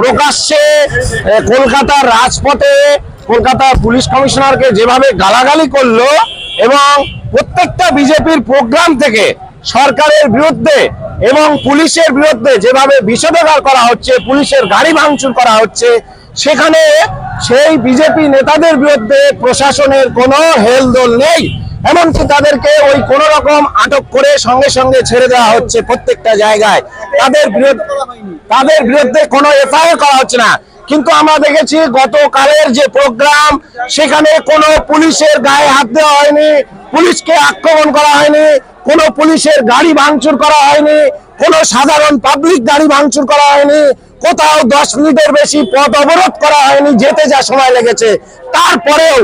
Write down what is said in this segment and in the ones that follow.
প্রকাশ্যে কলকাতার রাজপথে, কলকাতার পুলিশ কমিশনারকে যেভাবে গালাগালি করল এবং প্রত্যেকটা বিজেপির প্রোগ্রাম থেকে সরকারের বিরুদ্ধে এবং পুলিশের বিরুদ্ধে যেভাবে বিষোদগার করা হচ্ছে, পুলিশের গাড়ি ভাঙচুর করা হচ্ছে, সেখানে সেই বিজেপি নেতাদের বিরুদ্ধে প্রশাসনের কোনো হেলদোল নেই। এমনকি তাদেরকে ওই কোন রকম আটক করে সঙ্গে সঙ্গে ছেড়ে দেওয়া হচ্ছে প্রত্যেকটা জায়গায়। তাদের বিরুদ্ধে তাদের বিরুদ্ধে কোনো এফআইআর করা হচ্ছে না। কিন্তু আমরা দেখেছি গতকালের যে প্রোগ্রাম, সেখানে কোনো পুলিশের গায়ে হাত দেওয়া হয়নি, পুলিশকে আক্রমণ করা হয়নি, কোনো পুলিশের গাড়ি ভাঙচুর করা হয়নি, কোনো সাধারণ পাবলিক গাড়ি ভাঙচুর করা হয়নি, কোথাও দশ মিনিটের বেশি পথ অবরোধ করা হয়নি, যেতে যা সময় লেগেছে। তারপরেও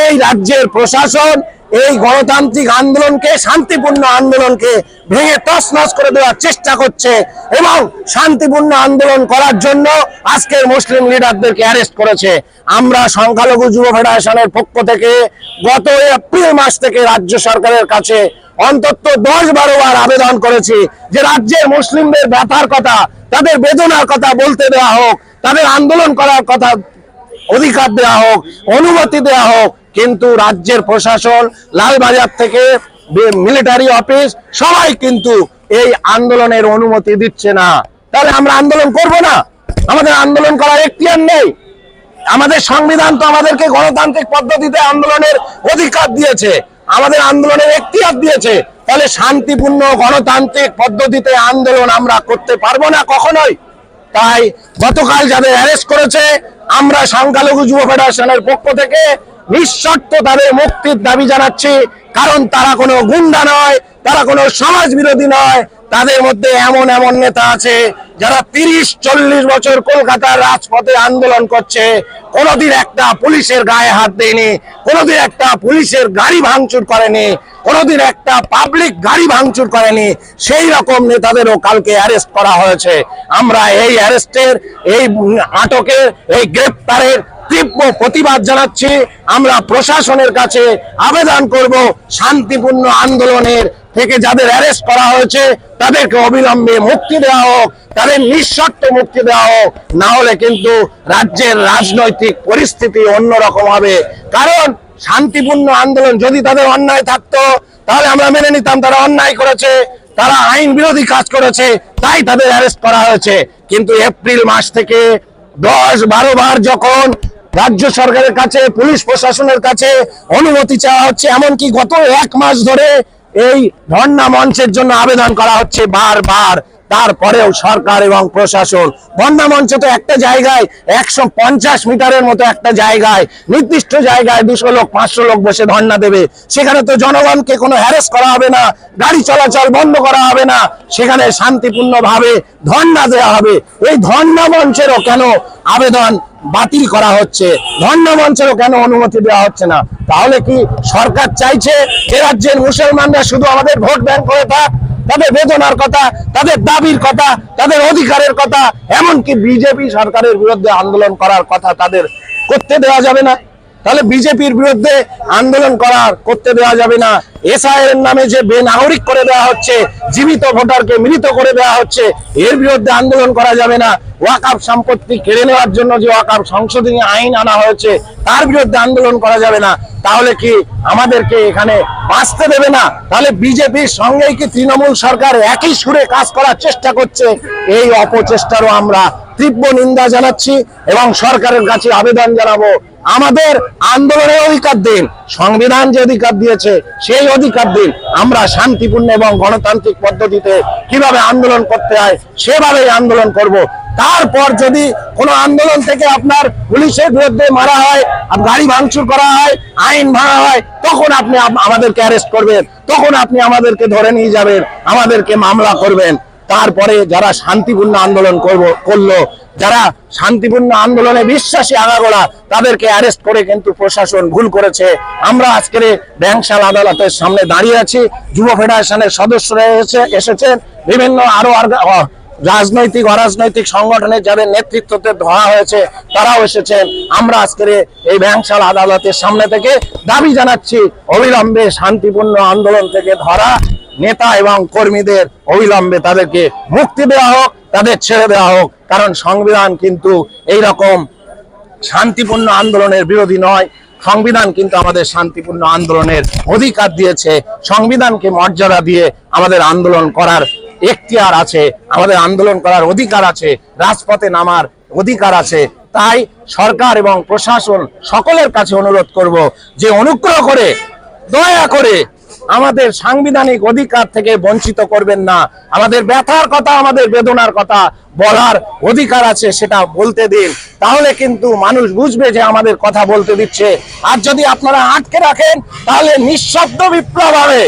এই রাজ্যের প্রশাসন এই গণতান্ত্রিক আন্দোলনকে, শান্তিপূর্ণ আন্দোলনকে ভেঙে তছনছ করে দেওয়ার চেষ্টা করছে এবং শান্তিপূর্ণ আন্দোলন করার জন্য আজকের মুসলিম লিডারদেরকে অ্যারেস্ট করেছে। আমরা সংখ্যালঘু যুব ফেডারেশনের পক্ষ থেকে গত এপ্রিল মাস থেকে রাজ্য সরকারের কাছে অন্তত দশ বারো বার আবেদন করেছি যে রাজ্যের মুসলিমদের ব্যথার কথা, তাদের বেদনার কথা বলতে দেওয়া হোক, তাদের আন্দোলন করার কথা অধিকার দেওয়া হোক, অনুমতি দেওয়া হোক, কিন্তু রাজ্যের প্রশাসন লালবাজার থেকে মিলিটারি অফিস সবাই কিন্তু এই আন্দোলনের অনুমতি দিচ্ছে না। তাহলে আমরা আন্দোলন করব না? আমাদের আন্দোলন করার এখতিয়ার নেই। আমাদের সংবিধান তো আমাদেরকে গণতান্ত্রিক পদ্ধতিতে আন্দোলনের অধিকার দিয়েছে। আমাদের আন্দোলনের এখতিয়ার দিয়েছে। তাহলে শান্তিপূর্ণ গণতান্ত্রিক পদ্ধতিতে আন্দোলন আমরা করতে পারব না কখনোই। তাই গতকাল যাদের অ্যারেস্ট করেছে, আমরা সংখ্যালঘু যুব ফেডারেশনের পক্ষ থেকে নিঃশর্ত তাদের মুক্তির দাবি জানাচ্ছি। কারণ তারা কোনো গুন্ডা নয়, তারা কোনো সমাজ বিরোধী নয়। তাদের মধ্যে এমন এমন নেতা আছে যারা তিরিশ, চল্লিশ বছর কলকাতার রাজপথে আন্দোলন করছে। কোনোদিন একটা পুলিশের গায়ে হাত দেয়নি, কোনোদিন একটা পুলিশের গাড়ি ভাঙচুর করেনি, কোনোদিন একটা পাবলিক গাড়ি ভাঙচুর করেনি। সেই রকম নেতাদেরও কালকে অ্যারেস্ট করা হয়েছে। আমরা এই অ্যারেস্টের এই আটকের, এই গ্রেপ্তারের তীব্র প্রতিবাদ জানাচ্ছি। আমরা প্রশাসনের কাছে আবেদন করব শান্তিপূর্ণ আন্দোলনের থেকে যাদের অ্যারেস্ট করা হয়েছে, তাদেরকে অবিলম্বে মুক্তি দেওয়া হোক, তাদের নিঃশর্ত মুক্তি দেওয়া হোক, না হলে কিন্তু রাজ্যের রাজনৈতিক পরিস্থিতি অন্যরকম হবে। কারণ শান্তিপূর্ণ আন্দোলন যদি তাদের অন্যায় থাকতো, তাহলে আমরা মেনে নিতাম তারা অন্যায় করেছে, তারা আইন বিরোধী কাজ করেছে, তাই তাদের অ্যারেস্ট করা হয়েছে। কিন্তু এপ্রিল মাস থেকে দশ বারো বার যখন রাজ্য সরকারের কাছে, পুলিশ প্রশাসনের কাছে অনুমতি চাওয়া হচ্ছে, এমনকি গত এক মাস ধরে এই ধর্ণা মঞ্চের জন্য আবেদন করা হচ্ছে বারবার। তারপরেও সরকার এবং প্রশাসন, বন্যা মঞ্চ তো একটা জায়গায় একশো পঞ্চাশ মিটারের মতো একটা জায়গায়, নির্দিষ্ট জায়গায় দুশো লোক, পাঁচশো লোক বসে ধর্ণা দেবে। সেখানে তো জনগণকে কোনো হ্যারেস করা হবে না, গাড়ি চলাচল বন্ধ করা হবে না, সেখানে শান্তিপূর্ণ ভাবে ধর্ণা দেওয়া হবে। এই ধর্ণা মঞ্চেরও কেন আবেদন বাতিল করা হচ্ছে? ধর্ণা মঞ্চেরও কেন অনুমতি দেওয়া হচ্ছে না? তাহলে কি সরকার চাইছে এ রাজ্যের মুসলমানরা শুধু আমাদের ভোট ব্যাংক হয়ে থাক তাদের বেদনার কথা, তাদের দাবির কথা, তাদের অধিকারের কথা, এমনকি বিজেপি সরকারের বিরুদ্ধে আন্দোলন করার কথা তাদের করতে দেওয়া যাবে না। তাহলে বিজেপির বিরুদ্ধে আন্দোলন করার করতে দেওয়া যাবে না। এসআইয়ের নামে যে বেনাগরিক করে দেওয়া হচ্ছে, জীবিত ভোটারকে মৃত করে দেওয়া হচ্ছে, এর বিরুদ্ধে আন্দোলন করা যাবে না। ওয়াকাপ সম্পত্তি কেড়ে নেওয়ার জন্য যে ওয়াকাপ সংশোধনী আইন আনা হয়েছে, তার বিরুদ্ধে আন্দোলন করা যাবে না। তাহলে কি আমাদেরকে এখানে বাঁচতে দেবে না? তাহলে বিজেপির সঙ্গেই কি তৃণমূল সরকার একই সুরে কাজ করার চেষ্টা করছে? এই অপচেষ্টারও আমরা তীব্র নিন্দা জানাচ্ছি এবং সরকারের কাছে আবেদন জানাব। আমাদের আন্দোলনের অধিকার দিন, সংবিধান যে অধিকার দিয়েছে, সেই অধিকার দিন আমরা শান্তিপূর্ণ এবং গণতান্ত্রিক পদ্ধতিতে কীভাবে আন্দোলন করতে হয়, সেভাবেই আন্দোলন করব। তারপর যদি কোনো আন্দোলন থেকে আপনার পুলিশের বিরুদ্ধে মারা হয় গাড়ি ভাঙচুর করা হয়, আইন ভাঙা হয়, তখন আপনি আমাদেরকে অ্যারেস্ট করবেন, তখন আপনি আমাদেরকে ধরে নিয়ে যাবেন, আমাদেরকে মামলা করবেন। তারপরে যারা শান্তিপূর্ণ আন্দোলন করব, করল যারা শান্তিপূর্ণ আন্দোলনে বিশ্বাসী আগাগোড়া, তাদেরকে অ্যারেস্ট করে কিন্তু প্রশাসন ভুল করেছে। আমরা আজকের এই ব্যাংকশাল আদালতের সামনে দাঁড়িয়ে আছি। যুব ফেডারেশনের সদস্যরা এসে এসেছেন। বিভিন্ন আরও রাজনৈতিক, অরাজনৈতিক সংগঠনের যাদের নেতৃত্বতে ধরা হয়েছে, তারাও এসেছেন। আমরা আজকের এই ব্যাংকশাল আদালতের সামনে থেকে দাবি জানাচ্ছি, অবিলম্বে শান্তিপূর্ণ আন্দোলন থেকে ধরা, নেতা এবং কর্মীদের অবিলম্বে তাদেরকে মুক্তি দেওয়া হোক। তাদের ছেড়ে দেওয়া হোক, কারণ সংবিধান কিন্তু এই রকম শান্তিপূর্ণ আন্দোলনের বিরোধী নয়। সংবিধান কিন্তু আমাদের শান্তিপূর্ণ আন্দোলনের অধিকার দিয়েছে। সংবিধানকে মর্যাদা দিয়ে আমাদের আন্দোলন করার এখতিয়ার আছে, আমাদের আন্দোলন করার অধিকার আছে, রাজপথে নামার অধিকার আছে। তাই সরকার এবং প্রশাসন সকলের কাছে অনুরোধ করব যে অনুগ্রহ করে, দয়া করে আমাদের সাংবিধানিক অধিকার থেকে বঞ্চিত করবেন না। আমাদের ব্যথার কথা, আমাদের বেদনার কথা বলার অধিকার আছে সেটা বলতে দিন। তাহলে কিন্তু মানুষ বুঝবে যে আমাদের কথা বলতে দিচ্ছে। আর যদি আপনারা আটকে রাখেন, তাহলে নিঃশব্দ বিপ্লব হবে।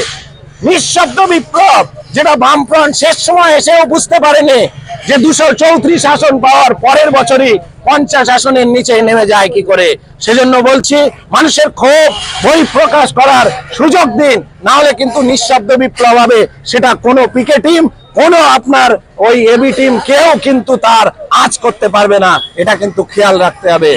নিঃশব্দ বিপ্লব, যেটা বামফ্রন্ট শেষ সময় এসেও বুঝতে পারেনি যে দুশো চৌত্রিশ আসন পাওয়ার পরের বছরই পঞ্চাশ আসনের নিচে নেমে যায় কি করে? সেজন্য বলছি, মানুষের ক্ষোভ, বই প্রকাশ করার সুযোগ দিন না হলে কিন্তু নিঃশব্দ বিপ্লব হবে। সেটা কোনো পিকে টিম, কোনো আপনার ওই এবি টিম, কেউ কিন্তু তার আজ করতে পারবে না। এটা কিন্তু খেয়াল রাখতে হবে।